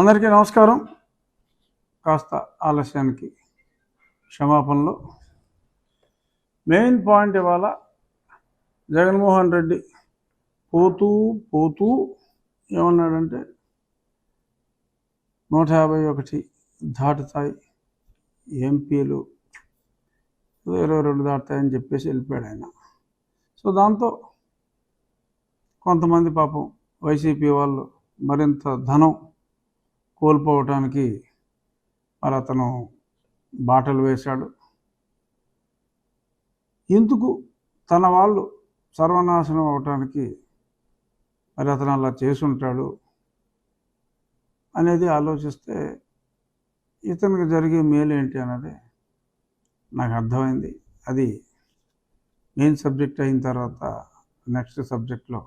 అందరికీ నమస్కారం. కాస్త ఆలస్యానికి క్షమాపణలు. మెయిన్ పాయింట్ ఇవాళ జగన్మోహన్ రెడ్డి పోతూ పోతూ ఏమన్నాడంటే నూట యాభై ఒకటి దాటుతాయి ఎంపీలు. ఇరవై రెండు దాటుతాయని చెప్పేసి వెళ్ళిపోయాడు ఆయన. సో దాంతో కొంతమంది పాపం వైసీపీ వాళ్ళు మరింత ధనం కోల్పోవటానికి మరి అతను బాటలు వేశాడు. ఎందుకు తన వాళ్ళు సర్వనాశనం అవటానికి మరి అతను అలా చేసుంటాడు అనేది ఆలోచిస్తే ఇతనికి జరిగే మేలు ఏంటి అన్నది నాకు అర్థమైంది. అది మెయిన్ సబ్జెక్ట్ అయిన తర్వాత నెక్స్ట్ సబ్జెక్ట్లో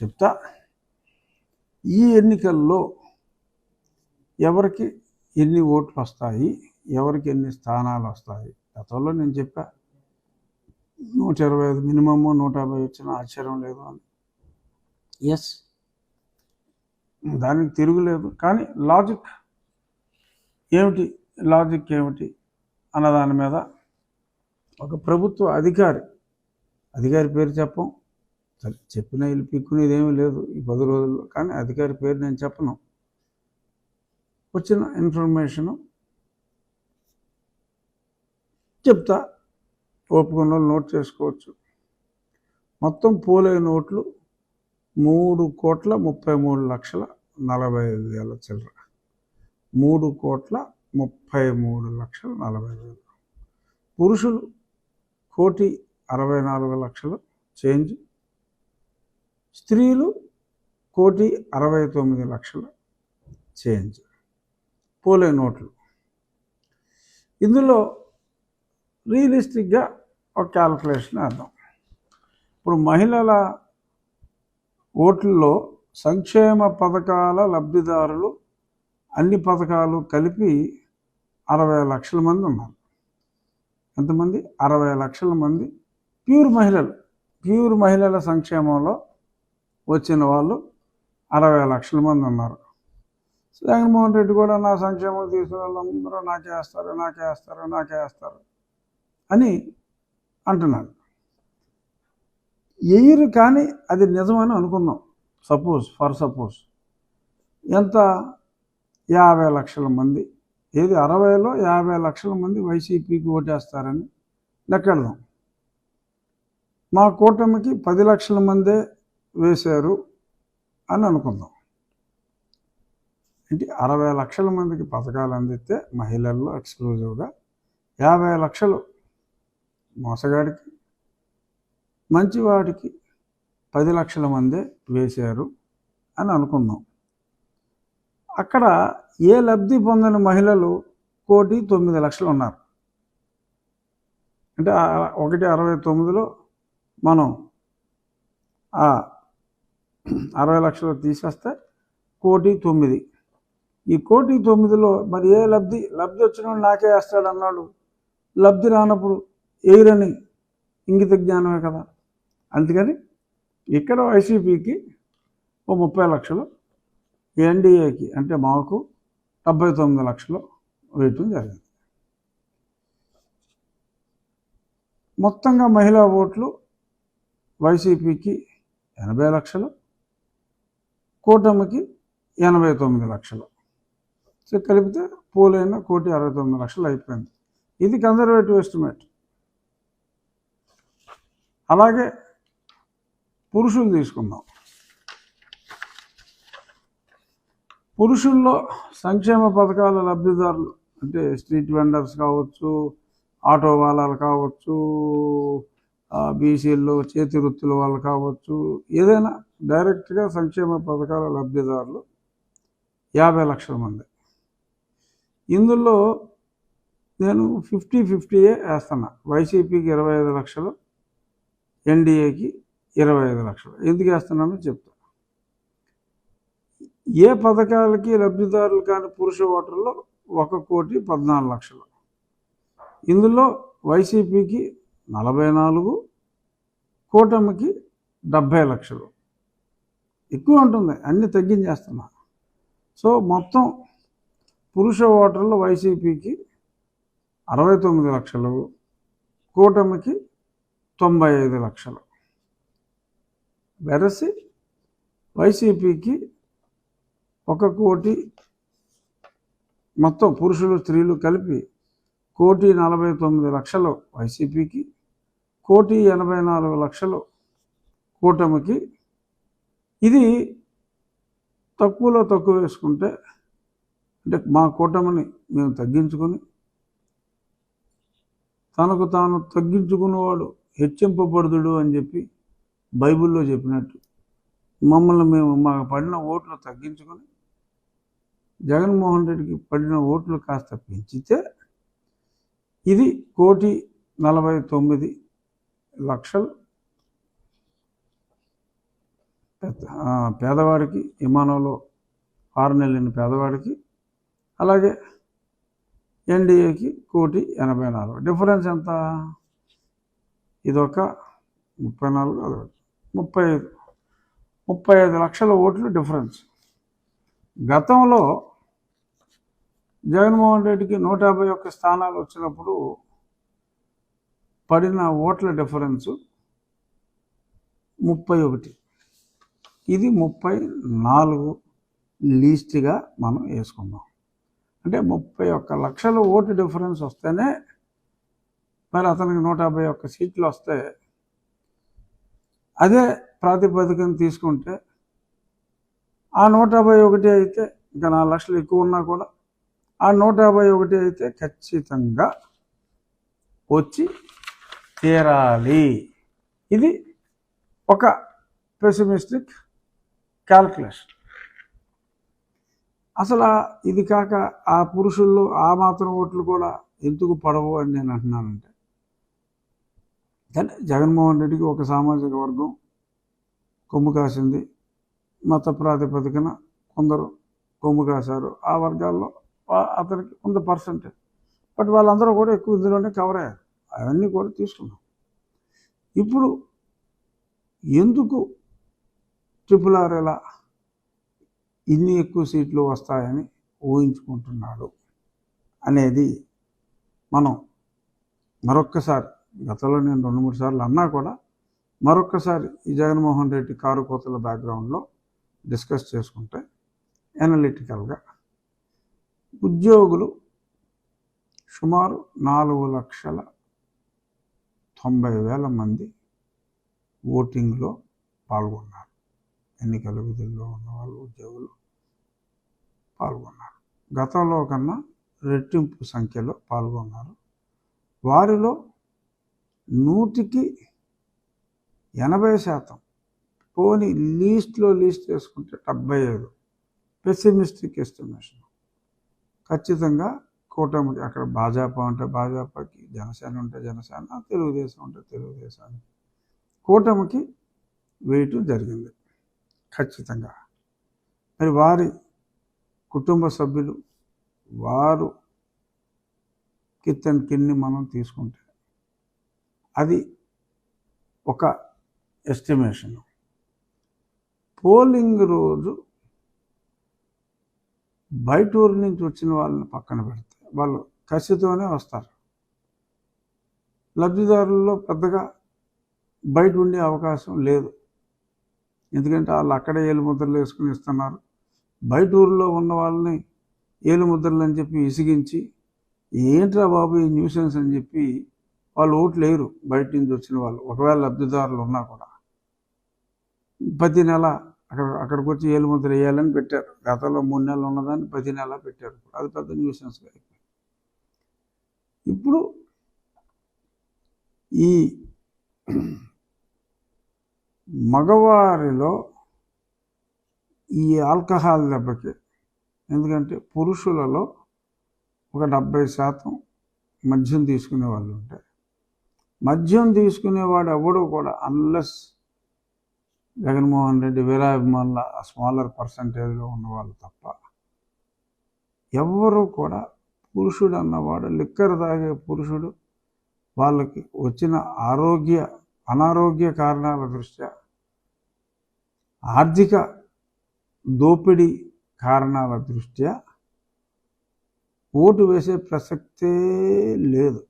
చెప్తా. ఈ ఎన్నికల్లో ఎవరికి ఎన్ని ఓట్లు వస్తాయి ఎవరికి ఎన్ని స్థానాలు వస్తాయి? గతంలో నేను చెప్పా నూట ఇరవై ఐదు మినిమమ్ నూట యాభై వచ్చిన ఆశ్చర్యం లేదు అని. ఎస్ దానికి తిరుగులేదు కానీ లాజిక్ ఏమిటి లాజిక్ ఏమిటి అన్న దాని మీద ఒక ప్రభుత్వ అధికారి అధికారి పేరు చెప్పం. చెప్పిన వీళ్ళు పిక్కునేది ఏమీ లేదు ఈ పది రోజుల్లో. కానీ అధికారి పేరు నేను చెప్పను. వచ్చిన ఇన్ఫర్మేషను చెప్తా. ఒప్పుకున్న వాళ్ళు నోట్ చేసుకోవచ్చు. మొత్తం పోలే నోట్లు మూడు కోట్ల ముప్పై మూడు లక్షల నలభై ఐదు వేల చిల్లర. మూడు కోట్ల ముప్పై మూడు లక్షల నలభై వేలు. పురుషులు కోటి అరవై నాలుగు లక్షలు చేంజ్. స్త్రీలు కోటి అరవై తొమ్మిది లక్షల చేంజ్. పోలే నోట్లు. ఇందులో రియలిస్టిక్గా ఒక క్యాల్కులేషన్ వేద్దాం ఇప్పుడు మహిళల ఓట్లలో సంక్షేమ పథకాల లబ్ధిదారులు అన్ని పథకాలు కలిపి అరవై లక్షల మంది ఉన్నారు. ఎంతమంది? అరవై లక్షల మంది ప్యూర్ మహిళలు. ప్యూర్ మహిళల సంక్షేమంలో వచ్చిన వాళ్ళు అరవై లక్షల మంది ఉన్నారు. జగన్మోహన్ రెడ్డి కూడా నా సంక్షేమం తీసుకున్న వాళ్ళందరూ నాకే వేస్తారు నాకే వేస్తారు నాకే వేస్తారు అని అంటున్నాడు. ఎయ్యరు కానీ అది నిజమని అనుకుందాం. సపోజ్ ఫర్ సపోజ్ ఎంత? యాభై లక్షల మంది. ఏది అరవైలో యాభై లక్షల మంది వైసీపీకి ఓటేస్తారని లెక్కెడదాం మా కూటమికి పది లక్షల మందే వేశారు అని అనుకుందాం. అంటే అరవై లక్షల మందికి పథకాలు అందిస్తే మహిళల్లో ఎక్స్క్లూజివ్గా యాభై లక్షలు మోసగాడికి మంచివాడికి పది లక్షల మందే వేశారు అని అనుకుందాం అక్కడ ఏ లబ్ధి పొందిన మహిళలు కోటి తొమ్మిది లక్షలు ఉన్నారు. అంటే ఒకటి అరవై తొమ్మిదిలో మనం ఆ అరవై లక్షలు తీసేస్తే కోటి తొమ్మిది ఈ కోటి తొమ్మిదిలో మరి ఏ లబ్ధి? లబ్ధి వచ్చిన వాడు నాకే వేస్తాడు అన్నాడు. లబ్ధి రానప్పుడు ఎయిరని ఇంగిత జ్ఞానమే కదా. అందుకని ఇక్కడ వైసీపీకి ఓ ముప్పై లక్షలు ఎన్డీఏకి అంటే మాకు డెబ్బై తొమ్మిది లక్షలు వేయటం జరిగింది. మొత్తంగా మహిళా ఓట్లు వైసీపీకి ఎనభై లక్షలు కూటమికి ఎనభై తొమ్మిది లక్షలు. సో కలిపితే పోలైన కోటి అరవై తొమ్మిది లక్షలు అయిపోయింది. ఇది కన్జర్వేటివ్ ఎస్టిమేట్ అలాగే పురుషులు తీసుకుందాం. పురుషుల్లో సంక్షేమ పథకాల లబ్ధిదారులు అంటే స్ట్రీట్ వెండర్స్ కావచ్చు ఆటో వాళ్ళలు కావచ్చు బీసీల్లో చేతి వృత్తుల వాళ్ళు కావచ్చు ఏదైనా డైరెక్ట్గా సంక్షేమ పథకాల లబ్ధిదారులు యాభై లక్షల మంది. ఇందులో నేను ఫిఫ్టీ ఫిఫ్టీయే వేస్తున్నా. వైసీపీకి ఇరవై ఐదు లక్షలు ఎన్డీఏకి ఇరవై ఐదు లక్షలు. ఎందుకు వేస్తున్నానో చెప్తా. ఏ పథకాలకి లబ్ధిదారులు కాని పురుష ఓటర్లు ఒక కోటి పద్నాలుగు లక్షలు. ఇందులో వైసీపీకి నలభై నాలుగు కూటమికి డెబ్భై లక్షలు. ఎక్కువ ఉంటుంది అన్నీ తగ్గించేస్తున్నా. సో మొత్తం పురుష ఓటర్లు వైసీపీకి అరవై తొమ్మిది లక్షలు కూటమికి తొంభై ఐదు లక్షలు. వెరసి వైసీపీకి ఒక కోటి మొత్తం పురుషులు స్త్రీలు కలిపి కోటి నలభై తొమ్మిది లక్షలు వైసీపీకి కోటి ఎనభై నాలుగు లక్షలు కూటమికి. ఇది తక్కువలో తక్కువ వేసుకుంటే అంటే మా కూటమిని మేము తగ్గించుకొని తనకు తాను తగ్గించుకున్నవాడు హెచ్చింపబడుదుడు అని చెప్పి బైబిల్లో చెప్పినట్టు మమ్మల్ని మేము మాకు పడిన ఓట్లు తగ్గించుకొని జగన్మోహన్ రెడ్డికి పడిన ఓట్లు కాస్త పెంచితే ఇది కోటి నలభై తొమ్మిది లక్షలు పెద్ద- పేదవాడికి విమానంలో ఆరు నెలలైన పేదవాడికి అలాగే ఎన్డీఏకి కోటి ఎనభై నాలుగు. డిఫరెన్స్ ఎంత? ఇదొక ముప్పై నాలుగు అదొకటి ముప్పై ఐదు. ముప్పై ఐదు లక్షల ఓట్లు డిఫరెన్స్. గతంలో జగన్మోహన్ రెడ్డికి నూట యాభై ఒక్క స్థానాలు వచ్చినప్పుడు పడిన ఓట్ల డిఫరెన్సు ముప్పై ఒకటి. ఇది ముప్పై నాలుగు లీస్ట్గా మనం వేసుకుందాం. అంటే ముప్పై ఒక్క లక్షల ఓటు డిఫరెన్స్ వస్తేనే మరి అతనికి నూట యాభై ఒక్క సీట్లు వస్తే అదే ప్రాతిపదికన తీసుకుంటే ఆ నూట యాభై ఒకటి అయితే ఇంకా నాలుగు లక్షలు ఎక్కువ ఉన్నా కూడా ఆ నూట యాభై ఒకటి అయితే ఖచ్చితంగా వచ్చి తీరాలి. ఇది ఒక పెసిమిస్టిక్ క్యాల్కులేషన్ అసలు ఇది కాక ఆ పురుషుల్లో ఆ మాత్రం ఓట్లు కూడా ఎందుకు పడవు అని నేను అంటున్నానంటే కానీ జగన్మోహన్ రెడ్డికి ఒక సామాజిక వర్గం కొమ్ము కాసింది మత ప్రాతిపదికన కొందరు కొమ్ము కాశారు. ఆ వర్గాల్లో అతనికి కొంత పర్సంటేజ్. బట్ వాళ్ళందరూ కూడా ఎక్కువ ఇందులోనే కవర్ అయ్యారు. అవన్నీ కూడా తీసుకున్నాం. ఇప్పుడు ఎందుకు ట్రిపుల్ ఆర్ ఎలా ఇన్ని ఎక్కువ సీట్లు వస్తాయని ఊహించుకుంటున్నాడు అనేది మనం మరొక్కసారి గతంలో నేను రెండు మూడు సార్లు అన్నా కూడా మరొక్కసారి ఈ జగన్మోహన్ రెడ్డి కారు కోతల బ్యాక్గ్రౌండ్లో డిస్కస్ చేసుకుంటే ఎనలిటికల్గా ఉద్యోగులు సుమారు నాలుగు లక్షల తొంభై వేల మంది ఓటింగ్లో పాల్గొన్నారు. ఎన్నికల విధుల్లో ఉన్న వాళ్ళు ఉద్యోగులు పాల్గొన్నారు. గతంలో కన్నా రెట్టింపు సంఖ్యలో పాల్గొన్నారు. వారిలో నూటికి ఎనభై శాతం పోని లీస్ట్లో లీస్ట్ చేసుకుంటే డెబ్బై ఐదు. Pessimistic estimation. ఖచ్చితంగా కూటమికి అక్కడ భాజపా ఉంటే భాజపాకి జనసేన ఉంటే జనసేన తెలుగుదేశం ఉంటే తెలుగుదేశానికి కూటమికి వేయటం జరిగింది. ఖచ్చితంగా. మరి వారి కుటుంబ సభ్యులు వారు కిత్తన్ కిన్ని మనం తీసుకుంటే అది ఒక ఎస్టిమేషన్. పోలింగ్ రోజు బయట ఊరు నుంచి వచ్చిన వాళ్ళని పక్కన పెడితే వాళ్ళు కసితోనే వస్తారు. లబ్ధిదారుల్లో పెద్దగా బయట ఉండే అవకాశం లేదు. ఎందుకంటే వాళ్ళు అక్కడే ఏలు ముద్రలు వేసుకుని ఇస్తున్నారు. బయట ఊర్లో ఉన్న వాళ్ళని ఏలుముద్రలు అని చెప్పి విసిగించి ఏంట్రా బాబు ఈ న్యూసెన్స్? అని చెప్పి వాళ్ళు ఓట్లు లేరు బయట నుంచి వచ్చిన వాళ్ళు ఒకవేళ లబ్ధిదారులు ఉన్నా కూడా. ప్రతి నెల అక్కడ అక్కడికి వచ్చి ఏలుముద్ర వేయాలని పెట్టారు. గతంలో మూడు నెలలు ఉన్నదాన్ని ప్రతి నెల పెట్టారు. అది పెద్ద న్యూసెన్స్గా అయిపోయింది. ఇప్పుడు ఈ మగవారిలో ఈ ఆల్కహాల్ దెబ్బకి ఎందుకంటే పురుషులలో ఒక డెబ్బై శాతం మద్యం తీసుకునే వాళ్ళు ఉంటారు. మద్యం తీసుకునేవాడు ఎవడు కూడా అన్లెస్ జగన్మోహన్ రెడ్డి వీరాభిమానుల స్మాలర్ పర్సంటేజ్లో ఉన్నవాళ్ళు తప్ప ఎవరు కూడా పురుషుడు అన్నవాడు లిక్కర్ తాగే పురుషుడు వాళ్ళకి వచ్చిన ఆరోగ్య అనారోగ్య కారణాల దృష్ట్యా ఆర్థిక దోపిడీ కారణాల దృష్ట్యా ఓటు వేసే ప్రసక్తే లేదు.